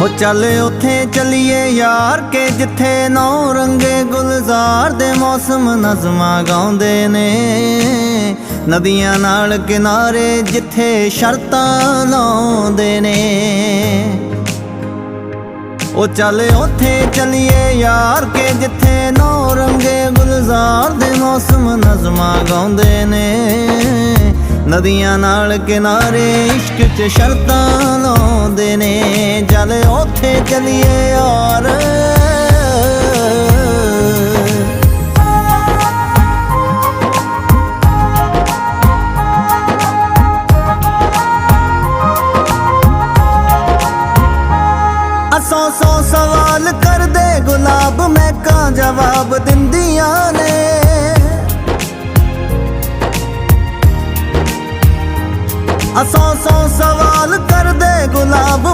ਹੋ ਚੱਲ ਉੱਥੇ ਚਲੀਏ ਯਾਰ ਕੇ, ਜਿੱਥੇ ਨੌ ਰੰਗੇ ਗੁਲਜ਼ਾਰ ਦੇ ਮੌਸਮ ਨਜ਼ਮਾਂ ਗਾਉਂਦੇ ਨੇ। ਨਦੀਆਂ ਨਾਲ ਕਿਨਾਰੇ ਜਿੱਥੇ ਸ਼ਰਤਾਂ ਲਾਉਂਦੇ ਨੇ। ਉਹ ਚੱਲ ਉੱਥੇ ਚਲੀਏ ਯਾਰ ਕੇ, ਜਿੱਥੇ ਨੌ ਰੰਗੇ ਗੁਲਜ਼ਾਰ ਦੇ ਮੌਸਮ ਨਜ਼ਮਾਂ ਗਾਉਂਦੇ ਨੇ। ਨਦੀਆਂ ਨਾਲ ਕਿਨਾਰੇ ਇਸ਼ਕ 'ਚ ਸ਼ਰਤਾਂ ਲਾਉਂਦੇ ਨੇ। ਉੱਥੇ ਚਲੀਏ ਯਾਰ ਅਸੋਂ ਸੌ ਸਵਾਲ ਕਰਦੇ, ਗੁਲਾਬ ਮੈਂ ਕਾਂ ਜਵਾਬ ਦਿੰਦੀਆਂ ਨੇ। ਅਸੋਂ ਸੌ ਸਵਾਲ